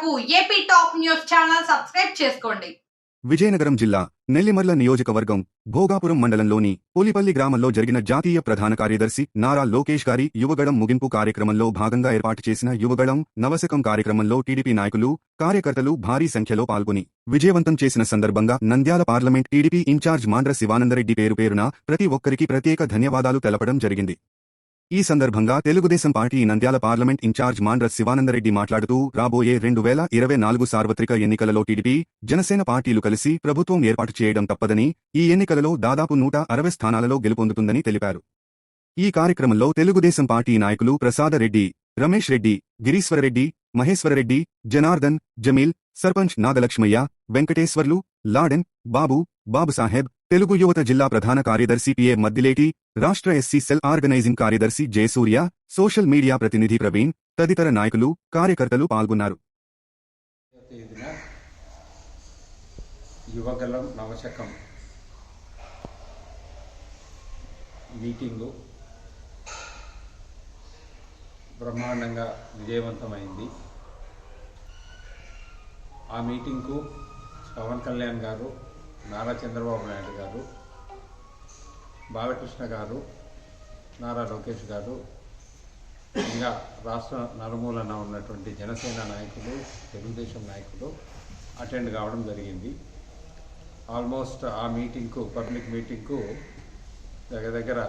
కొరకు AP top news channel subscribe చేసుకోండి. విజయనగరం జిల్లా నెల్లిమర్ల నియోజకవర్గం భోగాపురం మండలంలోని పులిపల్లి గ్రామంలో జరిగిన జాతీయ ప్రధాన కార్యదర్శి నారా లోకేష్ గారి యువగడం ముగింపు కార్యక్రమంలో భాగంగా ఏర్పాటు చేసిన యువగడం నవశకం కార్యక్రమంలో టీడీపీ నాయకులు కార్యకర్తలు భారీ సంఖ్యలో పాల్గొని విజయవంతం చేసిన సందర్భంగా Nandyal parliament TDP incharge Mandra Shivanandareddy పేరు పేరున ప్రతి ఒక్కరికి ప్రత్యేక ధన్యవాదాలు తెలపడం జరిగింది. ఈ సందర్భంగా Telugudesam party Nandyal parliament incharge Mandra Shivanandareddy మాట్లాడుతూ రాబోయే రెండు వేల ఇరవై నాలుగు సార్వత్రిక ఎన్నికలలో టీడీపీ జనసేన పార్టీలు కలిసి ప్రభుత్వం ఏర్పాటు చేయడం తప్పదని ఈ ఎన్నికలలో దాదాపు నూట అరవై స్థానాలలో గెలుపొందుతుందని తెలిపారు. ఈ కార్యక్రమంలో తెలుగుదేశం పార్టీ నాయకులు ప్రసాదరెడ్డి రమేష్ రెడ్డి గిరీశ్వరరెడ్డి మహేశ్వరరెడ్డి జనార్దన్ జమీల్ సర్పంచ్ నాగలక్ష్మయ్య వెంకటేశ్వర్లు లాడెన్ బాబు బాబుసాహెబ్ తెలుగు యువత జిల్లా ప్రధాన కార్యదర్శి పిఏ మద్దిలేటి రాష్ట్ర ఎస్సీ సెల్ ఆర్గనైజింగ్ కార్యదర్శి జయసూర్య సోషల్ మీడియా ప్రతినిధి ప్రవీణ్ తదితర నాయకులు కార్యకర్తలు పాల్గొన్నారు. యువగలం నవశకం మీటింగు బ్రహ్మాండంగా విజయవంతమైంది. ఆ మీటింగ్కు పవన్ కళ్యాణ్ గారు నారా చంద్రబాబు నాయుడు గారు బాలకృష్ణ గారు నారా లోకేష్ గారు ఇంకా రాష్ట్ర నలుమూలన ఉన్నటువంటి జనసేన నాయకులు తెలుగుదేశం నాయకులు అటెండ్ కావడం జరిగింది. ఆల్మోస్ట్ ఆ మీటింగ్కు పబ్లిక్ మీటింగ్కు దగ్గర దగ్గర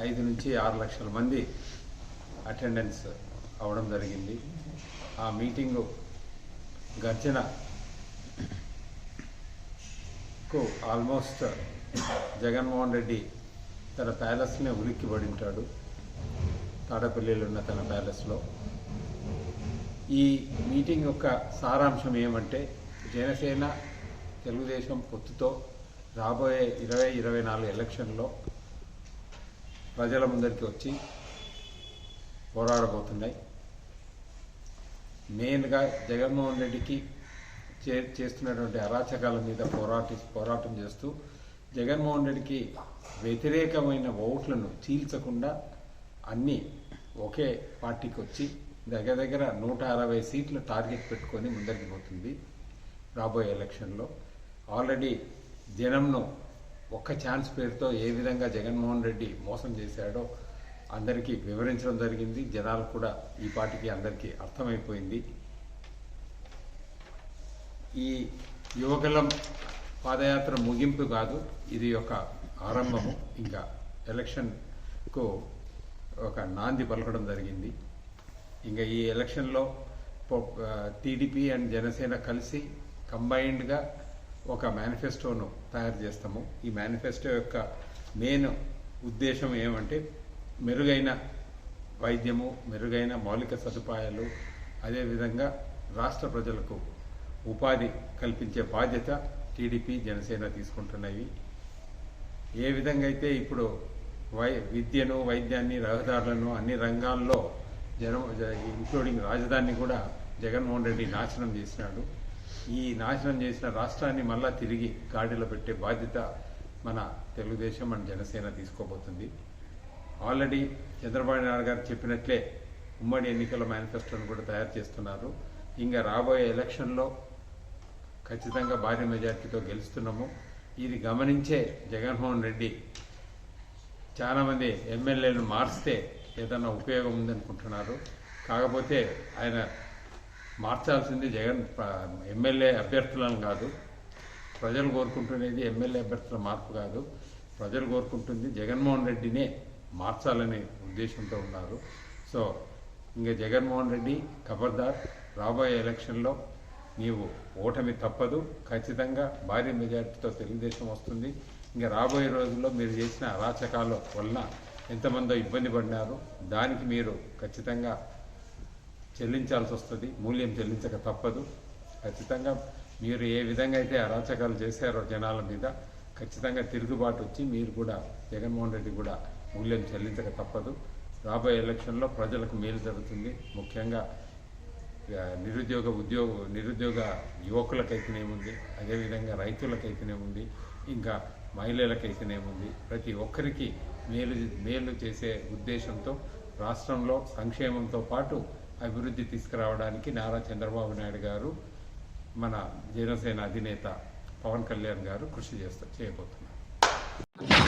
ఐదు నుంచి ఆరు లక్షల మంది అటెండెన్స్ అవడం జరిగింది. ఆ మీటింగు గర్జన కు ఆల్మోస్ట్ జగన్మోహన్ రెడ్డి తన ప్యాలెస్నే ఉలిక్కి పడి ఉంటాడు తాడపల్లిలో ఉన్న తన ప్యాలెస్లో ఈ మీటింగ్ యొక్క సారాంశం ఏమంటే జనసేన తెలుగుదేశం పొత్తుతో రాబోయే ఇరవై ఇరవై నాలుగు ఎలక్షన్లో ప్రజల ముందరికి వచ్చి పోరాడబోతున్నాయి. మెయిన్గా జగన్మోహన్ రెడ్డికి చే చేస్తున్నటువంటి అరాచకాల మీద పోరాటి పోరాటం చేస్తూ జగన్మోహన్ రెడ్డికి వ్యతిరేకమైన ఓట్లను చీల్చకుండా అన్నీ ఒకే పార్టీకి వచ్చి దగ్గర దగ్గర నూట అరవై సీట్లు టార్గెట్ పెట్టుకొని ముందరికి పోతుంది రాబోయే ఎలక్షన్లో. ఆల్రెడీ జనంను ఒక్క ఛాన్స్ పేరుతో ఏ విధంగా జగన్మోహన్ రెడ్డి మోసం చేశాడో అందరికీ వివరించడం జరిగింది. జనాలు కూడా ఈ పార్టీకి అందరికీ అర్థమైపోయింది. ఈ యువకులం పాదయాత్ర ముగింపు కాదు ఇది ఒక ఆరంభము. ఇంకా ఎలక్షన్కు ఒక నాంది పలకడం జరిగింది. ఇంకా ఈ ఎలక్షన్లో టీడీపీ అండ్ జనసేన కలిసి కంబైన్డ్గా ఒక మేనిఫెస్టోను తయారు చేస్తాము. ఈ మేనిఫెస్టో యొక్క మెయిన్ ఉద్దేశం ఏమంటే మెరుగైన వైద్యము మెరుగైన మౌలిక సదుపాయాలు అదేవిధంగా రాష్ట్ర ప్రజలకు ఉపాధి కల్పించే బాధ్యత టీడీపీ జనసేన తీసుకుంటున్నవి ఏ విధంగా అయితే ఇప్పుడు వై విద్యను వైద్యాన్ని రహదారులను అన్ని రంగాల్లో జనం ఇంక్లూడింగ్ రాజధాని కూడా జగన్మోహన్ రెడ్డి నాశనం చేసినాడు. ఈ నాశనం చేసిన రాష్ట్రాన్ని మళ్ళా తిరిగి గాడిలో పెట్టే బాధ్యత మన తెలుగుదేశం మన జనసేన తీసుకోబోతుంది. ఆల్రెడీ చంద్రబాబు నాయుడు గారు చెప్పినట్లే ఉమ్మడి ఎన్నికల మేనిఫెస్టోను కూడా తయారు చేస్తున్నారు. ఇంకా రాబోయే ఎలక్షన్లో ఖచ్చితంగా భారీ మెజార్టీతో గెలుస్తున్నాము. ఇది గమనించే జగన్మోహన్ రెడ్డి చాలామంది ఎమ్మెల్యేలను మార్చితే ఏదన్నా ఉపయోగం ఉందనుకుంటున్నారు. కాకపోతే ఆయన మార్చాల్సింది జగన్ ఎమ్మెల్యే అభ్యర్థులను కాదు. ప్రజలు కోరుకుంటున్నది ఎమ్మెల్యే అభ్యర్థుల మార్పు కాదు. ప్రజలు కోరుకుంటుంది జగన్మోహన్ రెడ్డినే మార్చాలనే ఉద్దేశంతో ఉన్నారు. సో ఇంకా జగన్మోహన్ రెడ్డి ఖబర్దార్ రాబోయే ఎలక్షన్లో నీవు ఓటమి తప్పదు. ఖచ్చితంగా భారీ మెజారిటీతో తెలుగుదేశం వస్తుంది. ఇంకా రాబోయే రోజుల్లో మీరు చేసిన అరాచకాల వలన ఎంతమందో ఇబ్బంది పడినారు. దానికి మీరు ఖచ్చితంగా చెల్లించాల్సి వస్తుంది. మూల్యం చెల్లించక తప్పదు. ఖచ్చితంగా మీరు ఏ విధంగా అయితే అరాచకాలు చేశారో జనాల మీద ఖచ్చితంగా తిరుగుబాటు వచ్చి మీరు కూడా జగన్మోహన్ రెడ్డి కూడా మూల్యం చెల్లించక తప్పదు. రాబోయే ఎలక్షన్లో ప్రజలకు మేలు జరుగుతుంది. ముఖ్యంగా నిరుద్యోగ ఉద్యోగ నిరుద్యోగ యువకులకైతేనేముంది అదేవిధంగా రైతులకైతేనేముంది ఇంకా మహిళలకైతేనేముంది. ప్రతి ఒక్కరికి మేలు మేలు చేసే ఉద్దేశంతో రాష్ట్రంలో సంక్షేమంతో పాటు అభివృద్ధి తీసుకురావడానికి నారా చంద్రబాబు నాయుడు గారు మన జనసేన అధినేత పవన్ కళ్యాణ్ గారు కృషి చేస్తారు చేయబోతున్నారు.